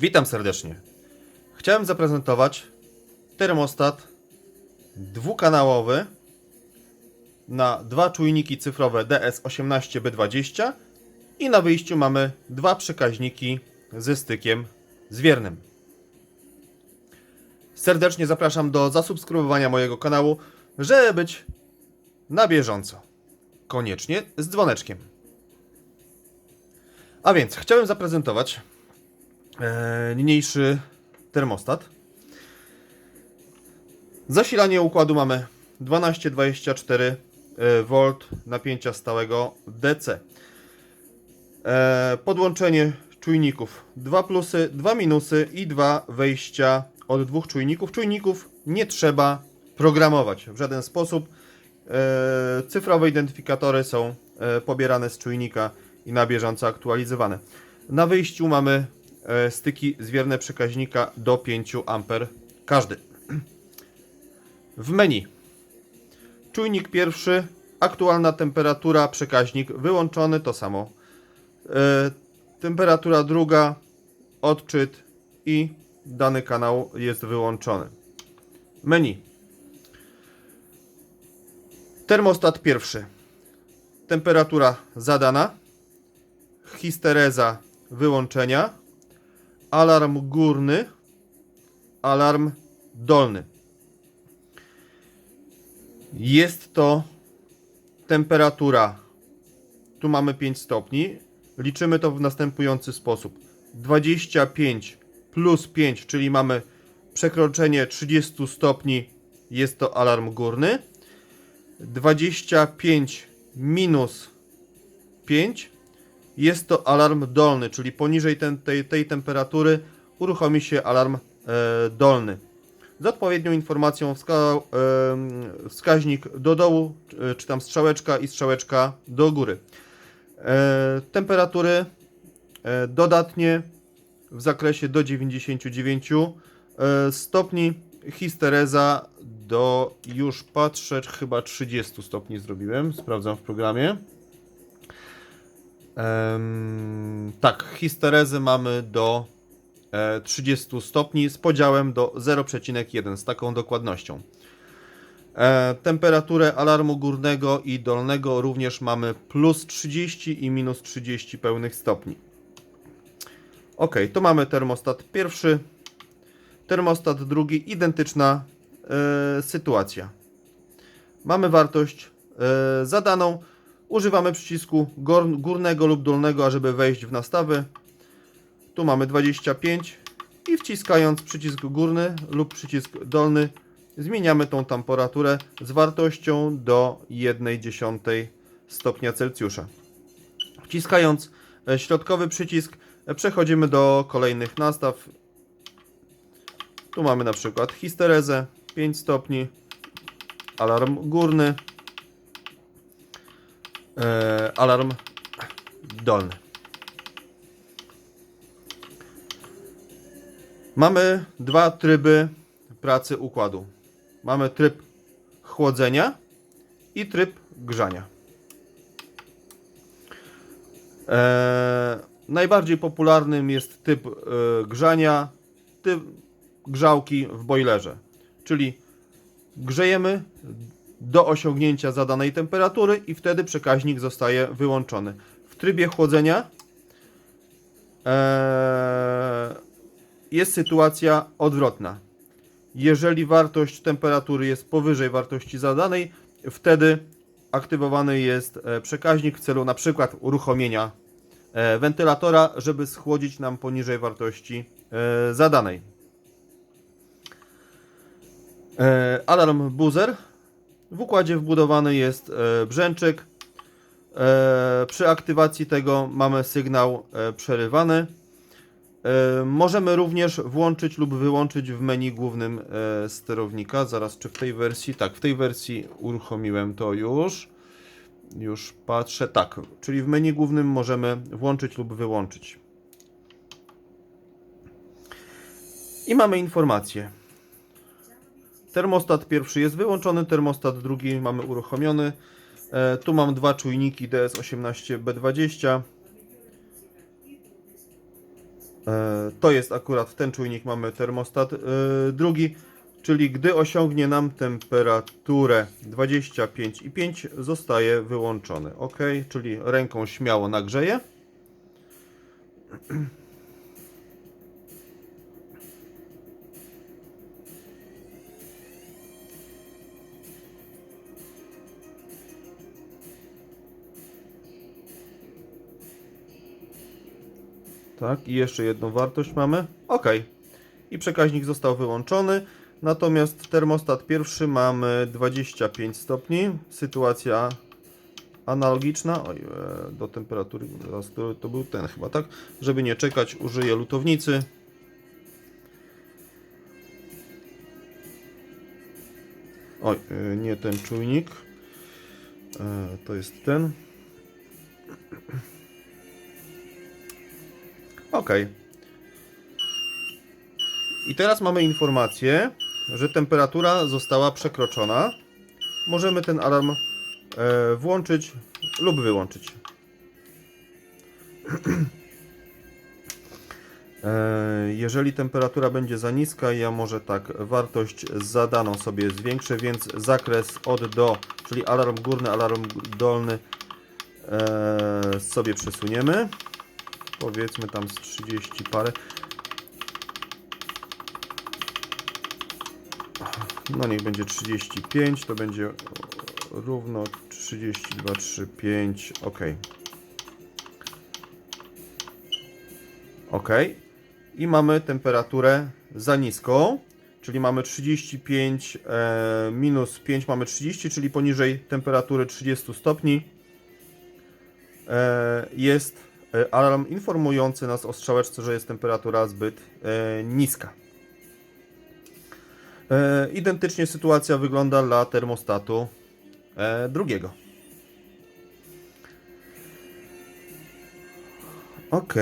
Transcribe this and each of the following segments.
Witam serdecznie. Chciałem zaprezentować termostat dwukanałowy na dwa czujniki cyfrowe DS18B20 i na wyjściu mamy dwa przekaźniki ze stykiem zwiernym. Serdecznie zapraszam do zasubskrybowania mojego kanału, żeby być na bieżąco. Koniecznie z dzwoneczkiem. A więc chciałem zaprezentować niniejszy termostat. Zasilanie układu mamy 12-24 V napięcia stałego DC. E, podłączenie czujników 2 plusy, 2 minusy i dwa wejścia od dwóch czujników. Czujników nie trzeba programować w żaden sposób. E, cyfrowe identyfikatory są e, pobierane z czujnika i na bieżąco aktualizowane. Na wyjściu mamy e, styki zwierne przekaźnika do 5 A każdy. W menu czujnik pierwszy, aktualna temperatura, przekaźnik wyłączony, to samo. E, temperatura druga, odczyt i dany kanał jest wyłączony. Menu. Termostat pierwszy. Temperatura zadana. Histereza wyłączenia. Alarm górny. Alarm dolny. Jest to temperatura. Tu mamy 5 stopni. Liczymy to w następujący sposób. 25 plus 5, czyli mamy przekroczenie 30 stopni, jest to alarm górny. 25 minus 5 jest to alarm dolny, czyli poniżej ten, tej, tej temperatury uruchomi się alarm e, dolny. Z odpowiednią informacją wska, e, wskaźnik do dołu, e, czy tam strzałeczka i strzałeczka do góry. E, temperatury e, dodatnie w zakresie do 99 e, stopni. Histereza do już patrzę, chyba 30 stopni zrobiłem. Sprawdzam w programie. Em, tak, histerezy mamy do e, 30 stopni z podziałem do 0,1 z taką dokładnością. E, temperaturę alarmu górnego i dolnego również mamy plus 30 i minus 30 pełnych stopni. Ok, to mamy termostat pierwszy, termostat drugi, identyczna e, sytuacja. Mamy wartość e, zadaną, używamy przycisku gór, górnego lub dolnego, ażeby wejść w nastawy. Tu mamy 25 i wciskając przycisk górny lub przycisk dolny zmieniamy tą temperaturę z wartością do 1,1 stopnia Celsjusza. Wciskając e, środkowy przycisk e, przechodzimy do kolejnych nastaw. Tu mamy na przykład histerezę 5 stopni, alarm górny, e, alarm dolny. Mamy dwa tryby pracy układu. Mamy tryb chłodzenia i tryb grzania. Eee, najbardziej popularnym jest typ e, grzania, typ grzałki w boilerze, czyli grzejemy do osiągnięcia zadanej temperatury i wtedy przekaźnik zostaje wyłączony. W trybie chłodzenia eee, jest sytuacja odwrotna. Jeżeli wartość temperatury jest powyżej wartości zadanej, wtedy aktywowany jest e, przekaźnik w celu na przykład uruchomienia e, wentylatora, żeby schłodzić nam poniżej wartości e, zadanej. Alarm buzzer. W układzie wbudowany jest brzęczyk. Przy aktywacji tego mamy sygnał przerywany. E, Możemy również włączyć lub wyłączyć w menu głównym e, sterownika. Zaraz, czy w tej wersji? Tak, w tej wersji uruchomiłem to już. Już patrzę. Tak, czyli w menu głównym możemy włączyć lub wyłączyć. I mamy informację. Termostat pierwszy jest wyłączony, termostat drugi mamy uruchomiony. E, Tu mam dwa czujniki DS18B20. E, To jest akurat ten czujnik, mamy termostat e, drugi, czyli gdy osiągnie nam temperaturę 25,5 zostaje wyłączony. OK, czyli ręką śmiało nagrzeje. Tak, i jeszcze jedną wartość mamy. OK. I przekaźnik został wyłączony. Natomiast termostat pierwszy mamy 25 stopni. Sytuacja analogiczna. Oj, e, do temperatury, to był ten chyba, tak? Żeby nie czekać, użyję lutownicy. Oj, e, nie ten czujnik. E, To jest ten. Ok. I teraz mamy informację, że temperatura została przekroczona. Możemy ten alarm e, włączyć lub wyłączyć. E, Jeżeli temperatura będzie za niska, ja może tak wartość zadaną sobie zwiększę, więc zakres od do, czyli alarm górny, alarm dolny e, sobie przesuniemy powiedzmy tam z 30 parę. No niech będzie 35, to będzie równo 32, 3, 5, ok. Ok. I mamy temperaturę za niską, czyli mamy 35 e, minus 5 mamy 30, czyli poniżej temperatury 30 stopni e, jest alarm informujący nas o strzałeczce, że jest temperatura zbyt e, niska. E, identycznie sytuacja wygląda dla termostatu e, drugiego. Ok.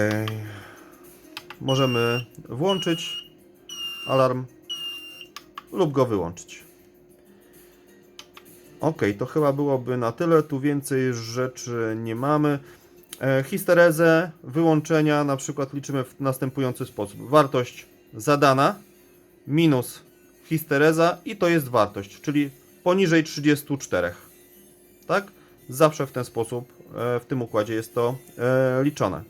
Możemy włączyć alarm lub go wyłączyć. Ok, to chyba byłoby na tyle. Tu więcej rzeczy nie mamy. E, histerezę wyłączenia na przykład liczymy w następujący sposób. Wartość zadana minus histereza i to jest wartość, czyli poniżej 34. Tak? Zawsze w ten sposób e, w tym układzie jest to e, liczone.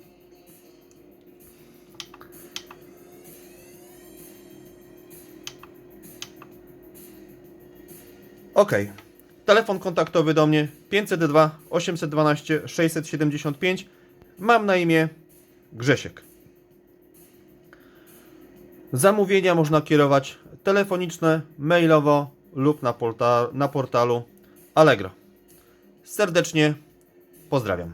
Ok. Telefon kontaktowy do mnie 502 812 675. Mam na imię Grzesiek. Zamówienia można kierować telefoniczne, mailowo lub na, porta- na portalu Allegro. Serdecznie pozdrawiam.